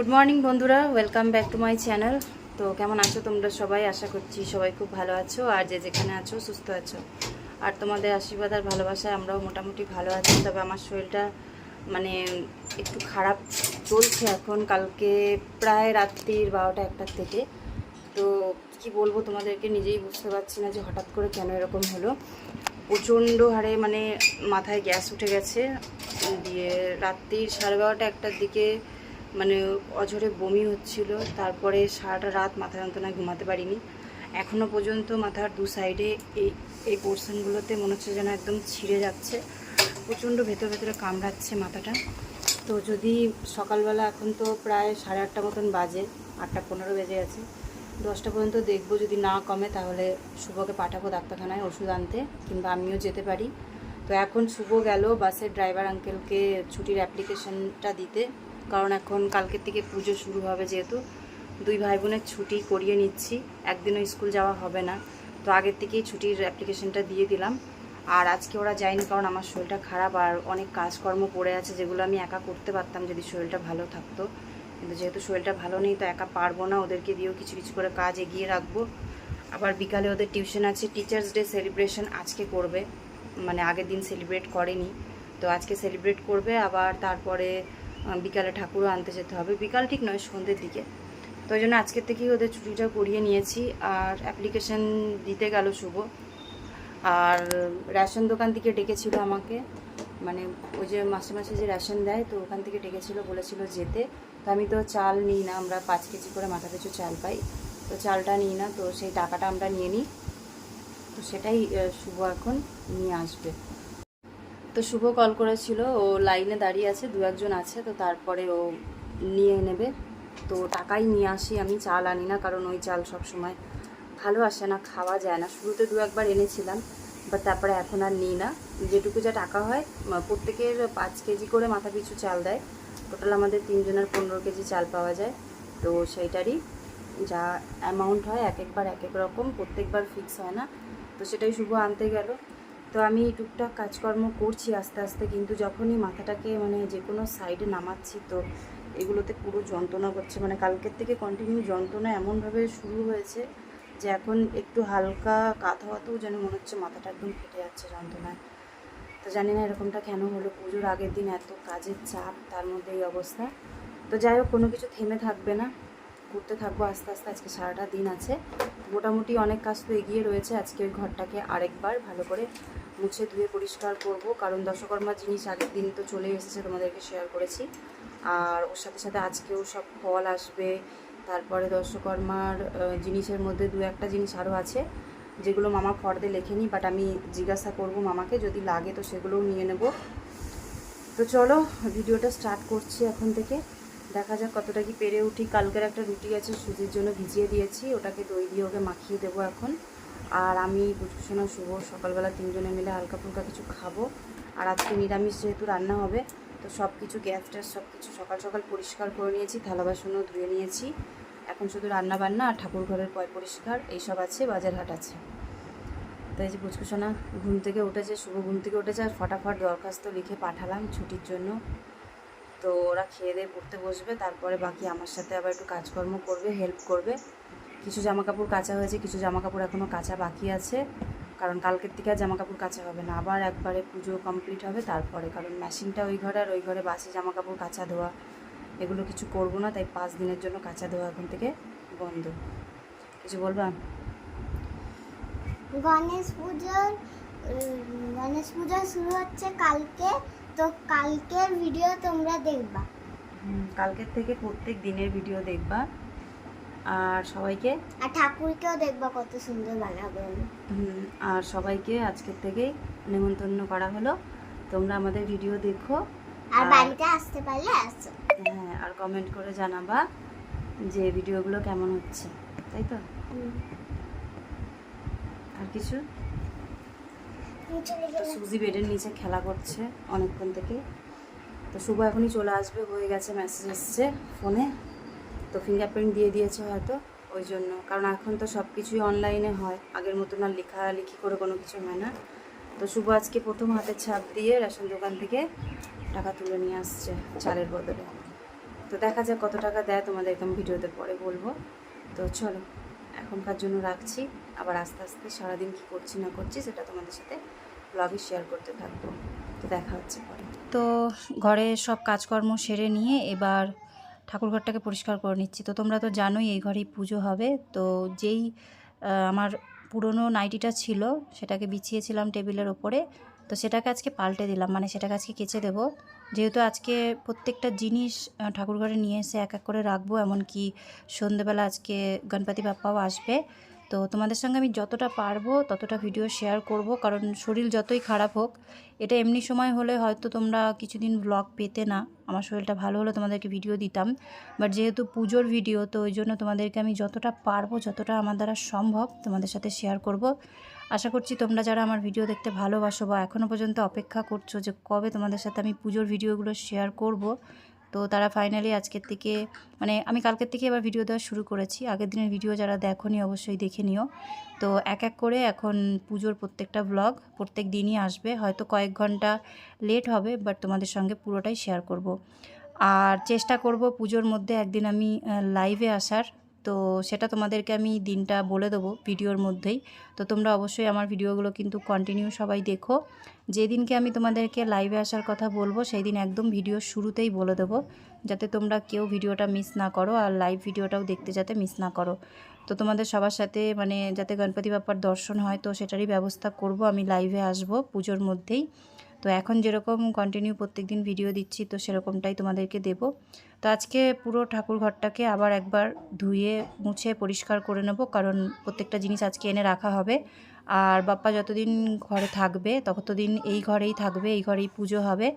Good morning বন্ধুরা। Welcome back to my channel তো কেমন আছো তোমরা সবাই? আশা করছি সবাই খুব ভালো আছো। আর যে যেখানে আছো, সুস্থ আছো। আর তোমাদের আশীর্বাদ আর ভালোবাসায় আমরাও মোটামুটি ভালো আছি। তবে আমার শরীরটা মানে একটু খারাপ চলছে এখন। কালকে প্রায় রাত্রির বারোটা একটার থেকে। তো কি বলব, তোমাদেরকে নিজেই বুঝতে পারছি না যে হঠাৎ করে কেন এরকম হলো। প্রচণ্ড হারে মানে মাথায় গ্যাস উঠে গেছে। দিয়ে রাত্রির সাড়ে বারোটা একটার দিকে মানে অঝরে বমি হচ্ছিল, তারপরে সারাটা রাত মাথা যন্ত্রণায় ঘুমাতে পারিনি। এখনও পর্যন্ত মাথার দু সাইডে এই এই পোর্শনগুলোতে মনে হচ্ছে যেন একদম ছিঁড়ে যাচ্ছে। প্রচণ্ড ভেতর ভেতরে কামড়াচ্ছে মাথাটা। তো যদি সকালবেলা এখন তো প্রায় সাড়ে আটটা মতন বাজে, আটটা পনেরো বেজে গেছে। দশটা পর্যন্ত দেখব, যদি না কমে তাহলে শুভকে পাঠাবো ডাক্তারখানায় ওষুধ আনতে, কিংবা আমিও যেতে পারি। তো এখন শুভ গেল বাসের ড্রাইভার আঙ্কেলকে ছুটির অ্যাপ্লিকেশনটা দিতে। কারণ এখন কালকের থেকে পুজো শুরু হবে যেহেতু। দুই ভাই বোনের ছুটি করিয়ে নিচ্ছি। একদিনও স্কুল যাওয়া হবে না। তো আগের থেকেই ছুটির অ্যাপ্লিকেশনটা দিয়ে দিলাম। আর আজকে ওরা যায়নি কারণ আমার শরীরটা খারাপ আর অনেক কাজকর্ম পড়ে আছে যেগুলো আমি একা করতে পারতাম যদি শরীরটা ভালো থাকতো। কিন্তু যেহেতু শরীরটা ভালো নেই তো একা পারব না। ওদেরকে দিয়েও কিছু কিছু করে কাজ এগিয়ে রাখব। আবার বিকালে ওদের টিউশন আছে। টিচার্স ডে সেলিব্রেশন আজকে করবে। মানে আগের দিন সেলিব্রেট করেনি। তো আজকে সেলিব্রেট করবে। আবার তারপরে বিকালে ঠাকুরও আনতে যেতে হবে। বিকাল ঠিক নয়, সন্ধ্যের দিকে। তো ওই জন্য আজকের থেকেই ওদের ছুটিটা করিয়ে নিয়েছি। আর অ্যাপ্লিকেশন দিতে গেল শুভ। আর রেশন দোকান থেকে ডেকেছিল আমাকে। মানে ওই যে মাসে মাসে যে রেশন দেয়, তো ওখান থেকে ডেকেছিল, বলেছিল যেতে। তো আমি তো চাল নিই না, আমরা পাঁচ কেজি করে মাথা পিছু চাল পাই। তো চালটা নিই না, তো সেই টাকাটা আমরা নিয়ে নিই। তো সেটাই শুভ এখন নিয়ে আসবে। তো শুভ কল করেছিল। ও লাইনে দাঁড়িয়ে আছে, দু একজন আছে, তো তারপরে ও নিয়ে নেবে। তো টাকাই নিয়ে আসি আমি, চাল আনি না, কারণ ওই চাল সব সময় ভালো আসে না, খাওয়া যায় না। শুরুতে দু একবার এনেছিলাম বাট তারপরে এখন আর নিই না। যেটুকু যা টাকা হয় প্রত্যেকের পাঁচ কেজি করে মাথা পিছু চাল দেয়। টোটাল আমাদের তিনজনের পনেরো কেজি চাল পাওয়া যায়। তো সেইটারই যা অ্যামাউন্ট হয়, এক একবার এক এক রকম, প্রত্যেকবার ফিক্স হয় না। তো সেটাই শুভ আনতে গেল। তো আমি টুকটাক কাজকর্ম করছি আস্তে আস্তে, কিন্তু যখনই মাথাটাকে মানে যে কোনো সাইডে নামাচ্ছি, তো এগুলোতে পুরো যন্ত্রণা করছে। মানে কালকের থেকে কন্টিনিউ যন্ত্রণা এমনভাবে শুরু হয়েছে যে এখন একটু হালকা কাত হওয়াতেও যেন মনে হচ্ছে মাথাটা একদম ফেটে যাচ্ছে যন্ত্রণায়। তো জানি না এরকমটা কেন হলো, পুজোর আগের দিন এত কাজের চাপ, তার মধ্যে এই অবস্থা। তো যাই হোক, কোনো কিছু থেমে থাকবে না। ঘুরতে থাকব আস্তে আস্তে আজকে সারাটা দিন আছে। মোটামুটি অনেক কাজ তো এগিয়ে রয়েছে আজকে ওই ঘরটাকে আরেকবার ভালো করে মুছে ধুয়ে পরিষ্কার করব। কারণ দশকর্মার জিনিস আগের দিন তো চলে এসেছে তোমাদেরকে শেয়ার করেছি। আর ওর সাথে সাথে আজকেও সব ফল আসবে। তারপরে দশকর্মার আহ, জিনিসের মধ্যে দু একটা জিনিস আরও আছে যেগুলো মামা ফর্দে লেখেনি বাট আমি জিজ্ঞাসা করব মামাকে যদি লাগে তো সেগুলোও নিয়ে নেব। তো চলো ভিডিওটা স্টার্ট করছি এখন থেকে। দেখা যাক কতটা কি পেরে উঠি। কালকের একটা রুটি আছে, সুজির জন্য ভিজিয়ে দিয়েছি। ওটাকে দই দিয়ে ওকে মাখিয়ে দেবো এখন। আর আমি পুজোশোনা শুভ, সকালবেলা তিনজনে মিলে হালকা ফুলকা কিছু খাব। আর আজকে নিরামিষ যেহেতু রান্না হবে, তো সব কিছু গ্যাস ট্যাস সব কিছু সকাল সকাল পরিষ্কার করে নিয়েছি, থালা বাসনও ধুয়ে নিয়েছি। এখন শুধু রান্না বান্না আর ঠাকুর ঘরের পয় পরিষ্কার এইসব আছে, বাজার হাট আছে। এই যে পুচকুসোনা ঘুম থেকে উঠেছে, শুভ ঘুম থেকে উঠেছে, আর ফটাফট দরখাস্ত লিখে পাঠালাম ছুটির জন্য। তো ওরা খেয়ে দিয়ে পড়তে বসবে, তারপরে বাকি আমার সাথে আবার একটু কাজকর্ম করবে হেল্প করবে। কিছু জামা কাপড় কাচা হয়েছে, কিছু জামা কাপড় এখনও কাচা বাকি আছে, কারণ কালকের থেকে আর জামা কাপড় কাচা হবে না। আবার একবারে পুজো কমপ্লিট হবে, তারপরে, কারণ মেশিনটা ওই ঘরে আর ওই ঘরে বাসি জামা কাপড় কাচা ধোয়া। এগুলো কিছু করব না, তাই পাঁচ দিনের জন্য কাচা ধোয়া এখন থেকে বন্ধ। কিছু বলবা? গণেশ পুজোর গণেশ পূজা শুরু হচ্ছে কালকে। তো কালকের ভিডিও তোমরা দেখবা। কালকের থেকে প্রত্যেক দিনের ভিডিও দেখবা। আর সবাইকে? আর ঠাকুরকেও দেখবা কত সুন্দর বানাবে। হুম, আর সবাইকে আজকের থেকেই নেমন্তন্ন করা হলো। তোমরা আমাদের ভিডিও দেখো। আর বাড়িতে আসতে পারলে আসো। হ্যাঁ আর কমেন্ট করে জানাবা যে ভিডিওগুলো কেমন হচ্ছে। তাই তো? আর কিছু। সুজি বেডের নিচে খেলা করছে অনেকক্ষণ থেকে। তো শুভ এখনই চলে আসবে, হয়ে গেছে মেসেজ এসছে ফোনে তো ফিঙ্গারপ্রিন্ট দিয়ে দিয়েছে হয়তো, ওই জন্য। কারণ এখন তো সব কিছুই অনলাইনে হয়, আগের মতন আর লেখালেখি করে কোনো কিছু হয় না। তো শুভ আজকে প্রথম হাতের ছাপ দিয়ে রেশন দোকান থেকে টাকা তুলে নিয়ে আসছে চালের বদলে। তো দেখা যাক কত টাকা দেয় তোমাদেরকে আমি ভিডিওতে পরে বলব। তো চলো, এখনকার জন্য রাখছি। আবার আস্তে আস্তে সারাদিন কী করছি না করছি সেটা তোমাদের সাথে ব্লগে শেয়ার করতে থাকব। তো দেখা হচ্ছে পরে। তো ঘরে সব কাজকর্ম সেরে নিয়ে এবার ঠাকুরঘরটাকে পরিষ্কার করে নিচ্ছি। তো তোমরা তো জানোই এই ঘরেই পুজো হবে। তো যেই আমার পুরনো নাইটিটা ছিল, সেটাকে বিছিয়েছিলাম টেবিলের ওপরে। তো সেটাকে আজকে পাল্টে দিলাম মানে সেটাকে আজকে কেচে দেবো। যেহেতু আজকে প্রত্যেকটা জিনিস ঠাকুরঘরে নিয়ে এসে এক এক করে রাখব, এমনকি সন্ধেবেলা আজকে গণপতি বাপ্পাও আসবে। তো তোমাদের সঙ্গে আমি যতটা পারব ততটা ভিডিও শেয়ার করব। কারণ শরীর যতই খারাপ হোক, এটা এমনি সময় হলে হয়তো তোমরা কিছুদিন ব্লগ পেতে না। আমার শরীরটা ভালো হলে তোমাদেরকে ভিডিও দিতাম। বাট যেহেতু পুজোর ভিডিও তো ওই জন্য তোমাদেরকে আমি যতটা পারব, যতটা আমার দ্বারা সম্ভব তোমাদের সাথে শেয়ার করব। আশা করছি তোমরা যারা আমার ভিডিও দেখতে ভালোবাসো বা এখনও পর্যন্ত অপেক্ষা করছ যে কবে তোমাদের সাথে আমি পুজোর ভিডিওগুলো শেয়ার করব তো তারা ফাইনালি আজকের থেকে মানে আমি কালকের থেকে এবার ভিডিও দেওয়া শুরু করেছি। আগের দিনের ভিডিও যারা দেখোনি, অবশ্যই দেখে নিও। তো এক এক করে এখন পুজোর প্রত্যেকটা ব্লগ প্রত্যেক দিনই আসবে। হয়তো কয়েক ঘণ্টা লেট হবে বাট তোমাদের সঙ্গে পুরোটাই শেয়ার করব। আর চেষ্টা করব পুজোর মধ্যে একদিন আমি লাইভে আসার। তো সেটা তোমাদেরকে আমি দিনটা বলে দেবো ভিডিওর মধ্যেই। তো তোমরা অবশ্যই আমার ভিডিওগুলো কিন্তু কন্টিনিউ সবাই দেখো। যেদিনকে আমি তোমাদেরকে লাইভে আসার কথা বলব সেই দিন একদম ভিডিও শুরুতেই বলে দেবো, যাতে তোমরা কেউ ভিডিওটা মিস না করো আর লাইভ ভিডিওটাও দেখতে যাতে মিস না করো। তো তোমাদের সবার সাথে মানে যাতে গণপতি বাপ্পার দর্শন হয়, তো সেটারই ব্যবস্থা করব। আমি লাইভে আসব পুজোর মধ্যেই। তো এখন যেরকম কন্টিনিউ প্রত্যেক দিন ভিডিও দিচ্ছি, তো সেরকমটাই তোমাদেরকে দেব। তো আজকে পুরো ঠাকুর ঘরটাকে আবার একবার ধুয়ে, মুছে, পরিষ্কার করে নেব, কারণ প্রত্যেকটা জিনিস আজকে এনে রাখা হবে। আর বাপ্পা যতদিন ঘরে থাকবে, ততদিন এই ঘরেই থাকবে, এই ঘরেই পুজো হবে।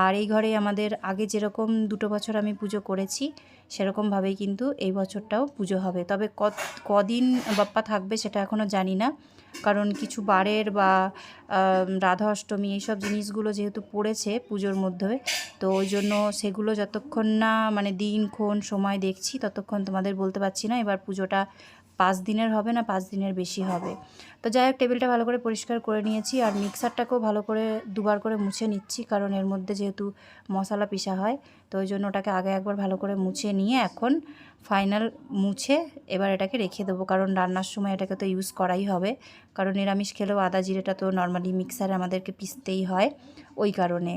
আর এই ঘরেই আমাদের আগে যেরকম দুটো বছর আমি পুজো করেছি সেরকমভাবেই কিন্তু এই বছরটাও পুজো হবে। তবে কদিন বাপ্পা থাকবে সেটা এখনও জানি না, কারণ কিছু বারের বা রাধা অষ্টমী এইসব জিনিসগুলো যেহেতু পড়েছে পুজোর মধ্যে, তো ওই জন্য সেগুলো যতক্ষণ না মানে দিনক্ষণ সময় দেখছি, ততক্ষণ তোমাদের বলতে পারছি না। এবার পুজোটা পাঁচ দিনের হবে না, পাঁচ দিনের বেশি হবে। তো যাই হোক, টেবিলটা ভালো করে পরিষ্কার করে নিয়েছি আর মিক্সারটাকেও ভালো করে দুবার করে মুছে নিচ্ছি, কারণ এর মধ্যে যেহেতু মশলা পিষা হয়, তো ওই জন্য ওটাকে আগে একবার ভালো করে মুছে নিয়ে এখন ফাইনাল মুছে এবার এটাকে রেখে দেবো, কারণ রান্নার সময় এটাকে তো ইউজ করাই হবে। কারণ নিরামিষ খেলেও আদা জিরেটা তো নর্মালি মিক্সারে আমাদেরকে পিসতেই হয়, ওই কারণে।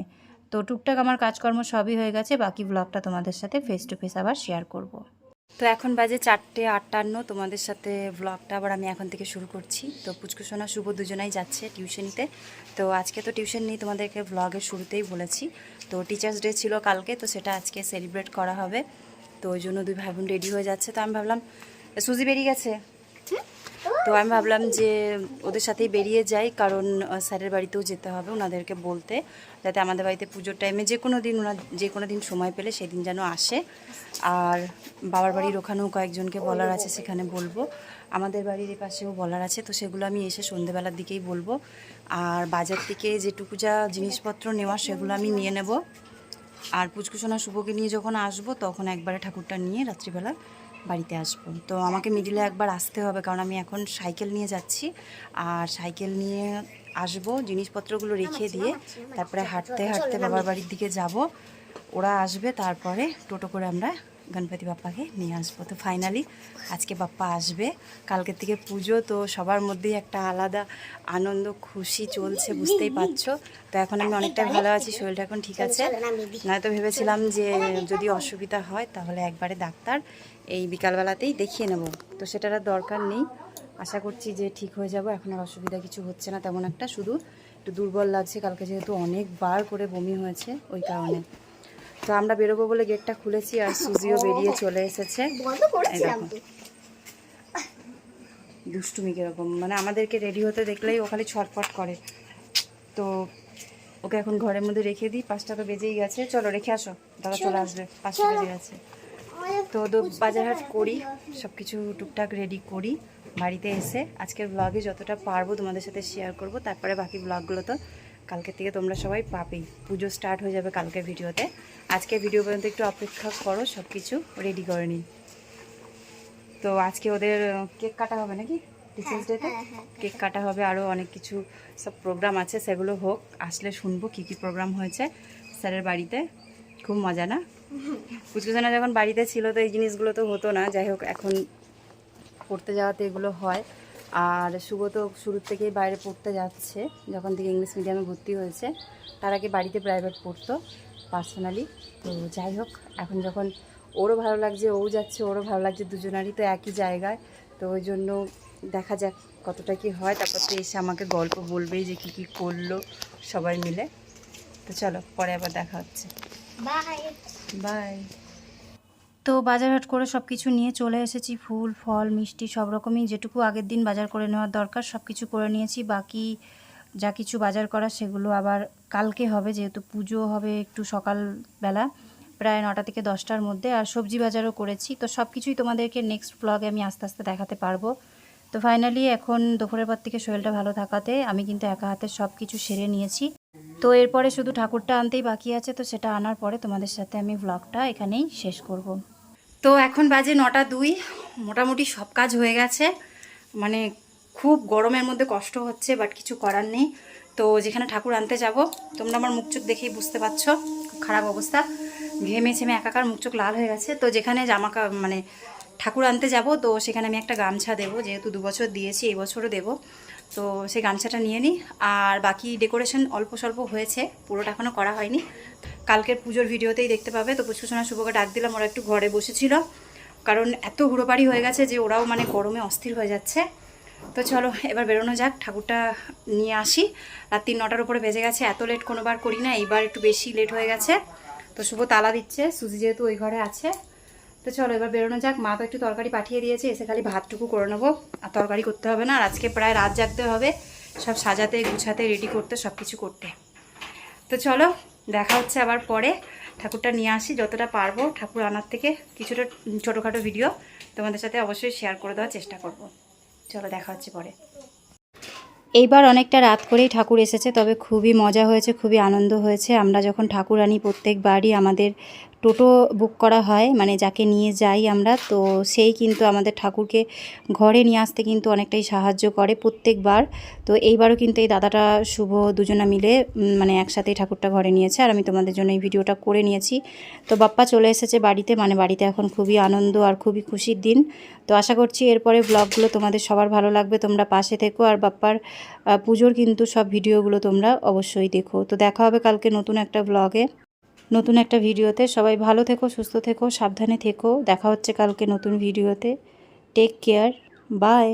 তো টুকটাক আমার কাজকর্ম সবই হয়ে গেছে, বাকি ব্লগটা তোমাদের সাথে ফেস টু ফেস আবার শেয়ার করব। তো এখন বাজে চারটে আটান্ন, তোমাদের সাথে ব্লগটা আবার আমি এখন থেকে শুরু করছি। তো পুচকুসোনা শুভ দুজনাই যাচ্ছে টিউশনিতে তো। আজকে তো টিউশন নেই তোমাদেরকে ব্লগের শুরুতেই বলেছি। তো টিচার্স ডে ছিল কালকে, তো সেটা আজকে সেলিব্রেট করা হবে। তো ওই জন্য দুই ভাই বোন রেডি হয়ে যাচ্ছে। তো আমি ভাবলাম সুজি বেরিয়ে গেছে? তো আমি ভাবলাম যে ওদের সাথেই বেরিয়ে যাই, কারণ স্যারের বাড়িতেও যেতে হবে ওনাদেরকে বলতে, যাতে আমাদের বাড়িতে পুজোর টাইমে যে কোনো দিন ওনার যে কোনো দিন সময় পেলে সেদিন যেন আসে। আর বাবার বাড়ির ওখানেও কয়েকজনকে বলার আছে, সেখানে বলব। আমাদের বাড়ির পাশেও বলার আছে, তো সেগুলো আমি এসে সন্ধেবেলার দিকেই বলব। আর বাজার থেকে যেটুকু যা জিনিসপত্র নেওয়া সেগুলো আমি নিয়ে নেব। আর পুচকুসোনা শুভকে নিয়ে যখন আসব, তখন একবারে ঠাকুরটা নিয়ে রাত্রিবেলা বাড়িতে আসব। তো আমাকে মিডিলে একবার আসতে হবে কারণ আমি এখন সাইকেল নিয়ে যাচ্ছি। আর সাইকেল নিয়ে আসব জিনিসপত্রগুলো রেখে দিয়ে তারপরে হাঁটতে হাঁটতে বাবার বাড়ির দিকে যাব। ওরা আসবে তারপরে টোটো করে আমরা গণপতি বাপ্পাকে নিয়ে আসব। তো ফাইনালি আজকে বাপ্পা আসবে। কালকের থেকে পুজো, তো সবার মধ্যেই একটা আলাদা আনন্দ, খুশি চলছে, বুঝতেই পারছ? তো এখন আমি অনেকটা ভালো আছি, শরীরটা এখন ঠিক আছে। নয়তো ভেবেছিলাম যে যদি অসুবিধা হয়, তাহলে একবারে ডাক্তার এই বিকালবেলাতেই দেখিয়ে নেব। তো সেটার আর দরকার নেই। আশা করছি যে ঠিক হয়ে যাব। এখন আর অসুবিধা কিছু হচ্ছে না, তেমন একটা। শুধু একটু দুর্বল লাগছে। কালকে যেহেতু অনেকবার করে বমি হয়েছে, ওই কারণে। তো আমরা বেরোবো বলে গেটটা খুলেছি আর সুজিও বেরিয়ে চলে এসেছে। দুষ্টুমি কীরকম মানে আমাদেরকে রেডি হতে দেখলেই ও খালি ছটফট করে। তো ওকে এখন ঘরের মধ্যে রেখে দিই পাঁচটা তো বেজেই গেছে। চলো রেখে আসো। দাদা চলে আসবে পাঁচটা বেজে গেছে। তো দো বাজার হাট করি সব কিছু টুকটাক রেডি করি বাড়িতে এসে। আজকের ব্লগে যতটা পারব তোমাদের সাথে শেয়ার করব তারপরে বাকি ব্লগগুলো তো কালকের থেকে তোমরা সবাই পাবেই। পুজো স্টার্ট হয়ে যাবে কালকের ভিডিওতে। আজকে ভিডিও পর্যন্ত একটু অপেক্ষা করো সব কিছু রেডি করে নিই। তো আজকে ওদের কেক কাটা হবে নাকি? টিচার্স ডেতে হ্যাঁ, হ্যাঁ, কেক কাটা হবে আরও অনেক কিছু সব প্রোগ্রাম আছে সেগুলো হোক। আসলে শুনব কী কী প্রোগ্রাম হয়েছে স্যারের বাড়িতে। খুব মজা না? পুচকুসোনা যখন বাড়িতে ছিল তো এই জিনিসগুলো তো হতো না। যাই হোক এখন পড়তে যাওয়াতে এগুলো হয়। আর শুভ তো শুরুর থেকেই বাইরে পড়তে যাচ্ছে যখন থেকে ইংলিশ মিডিয়ামে ভর্তি হয়েছে। তার আগে বাড়িতে প্রাইভেট পড়তো পার্সোনালি তো যাই হোক এখন যখন ওরও ভালো লাগছে ও যাচ্ছে ওরও ভালো লাগছে দুজনারই তো একই জায়গায়। তো ওই জন্য দেখা যাক কতটা কি হয়। তারপর তো এসে আমাকে গল্প বলবেই যে কী কী করল সবাই মিলে। তো চলো পরে আবার দেখা হচ্ছে। বাই বাই তো বাজার হাট করে সব কিছু নিয়ে চলে এসেছি। ফুল, ফল, মিষ্টি সব রকমই যেটুকু আগের দিন বাজার করে নেওয়ার দরকার সব কিছু করে নিয়েছি। বাকি যা কিছু বাজার করা সেগুলো আবার কালকে হবে, যেহেতু পুজো হবে একটু সকালবেলা, প্রায় নটা থেকে দশটার মধ্যে। আর সবজি বাজারও করেছি। তো সব কিছুই তোমাদেরকে নেক্সট ব্লগে আমি আস্তে আস্তে দেখাতে পারব। তো ফাইনালি এখন দুপুরের পর থেকে শরীরটা ভালো থাকাতে আমি কিন্তু একা হাতে সব কিছু সেরে নিয়েছি। তো এরপরে শুধু ঠাকুরটা আনতেই বাকি আছে। তো সেটা আনার পরে তোমাদের সাথে আমি ব্লগটা এখানেই শেষ করব। তো এখন বাজে নটা দুই, মোটামুটি সব কাজ হয়ে গেছে। মানে খুব গরমের মধ্যে কষ্ট হচ্ছে বাট কিছু করার নেই। তো যেখানে ঠাকুর আনতে যাব, তোমরা আমার মুখ চোখ দেখেই বুঝতে পারছ, খুব খারাপ অবস্থা। ঘেমে ছেমে একাকার মুখ চোখ লাল হয়ে গেছে। তো যেখানে জামা মানে ঠাকুর আনতে যাব, তো সেখানে আমি একটা গামছা দেবো, যেহেতু দু বছর দিয়েছি, এই বছরও দেবো। তো সেই গামছাটা নিয়ে নিই। আর বাকি ডেকোরেশন অল্প স্বল্প হয়েছে, পুরোটা এখনও করা হয়নি। কালকের পুজোর ভিডিওতেই দেখতে পাবে। তো পুষ্কুসোনা শুভকে ডাক দিলাম, ওরা একটু ঘরে বসেছিল। কারণ এত হুড়োপাড়ি হয়ে গেছে যে ওরাও মানে গরমে অস্থির হয়ে যাচ্ছে। তো চলো, এবার বেরোনো যাক, ঠাকুরটা নিয়ে আসি। রাত্রি নটার উপরে বেজে গেছে, এত লেট কোনোবার করি না, এইবার একটু বেশি লেট হয়ে গেছে। তো শুভ তালা দিচ্ছে, সুজি যেহেতু ওই ঘরে আছে। তো চলো, এবার বেরোনো যাক। মা তো একটু তরকারি পাঠিয়ে দিয়েছে, এসে খালি ভাতটুকু করে নেব। আর তরকারি করতে হবে না, আর আজকে প্রায় রাত জাগতে হবে। সব সাজাতে, গুছাতে রেডি করতে সব কিছু করতে। তো চলো দেখা হচ্ছে আবার পরে। ঠাকুরটা নিয়ে আসি, যতটা পারব। ঠাকুর আনার থেকে কিছুটা ছোটোখাটো ভিডিও তোমাদের সাথে অবশ্যই শেয়ার করে দেওয়ার চেষ্টা করব। চলো, দেখা হচ্ছে পরে। এইবার অনেকটা রাত করেই ঠাকুর এসেছে, তবে খুবই মজা হয়েছে, খুবই আনন্দ হয়েছে। আমরা যখন ঠাকুর আনি প্রত্যেকবারই আমাদের টোটো বুক করা হয় মানে যাকে নিয়ে যাই আমরা, তো সেই কিন্তু আমাদের ঠাকুরকে ঘরে নিয়ে আসতে কিন্তু অনেকটাই সাহায্য করে প্রত্যেকবার। তো এইবারও কিন্তু এই দাদাটা, শুভ দুজনা মিলে মানে একসাথেই ঠাকুরটা ঘরে নিয়েছে। আর আমি তোমাদের জন্য এই ভিডিওটা করে নিয়েছি। তো বাপ্পা চলে এসেছে বাড়িতে মানে বাড়িতে এখন খুবই আনন্দ আর খুবই খুশির দিন। তো আশা করছি এরপরে ব্লগগুলো তোমাদের সবার ভালো লাগবে, তোমরা পাশে থেকো। আর বাপ্পার পুজোর কিন্তু সব ভিডিওগুলো তোমরা অবশ্যই দেখো। তো দেখা হবে কালকে নতুন একটা ব্লগে। নতুন একটা ভিডিওতে। সবাই ভালো থেকো, সুস্থ থেকো, সাবধানে থেকো। দেখা হচ্ছে কালকে নতুন ভিডিওতে। Take care bye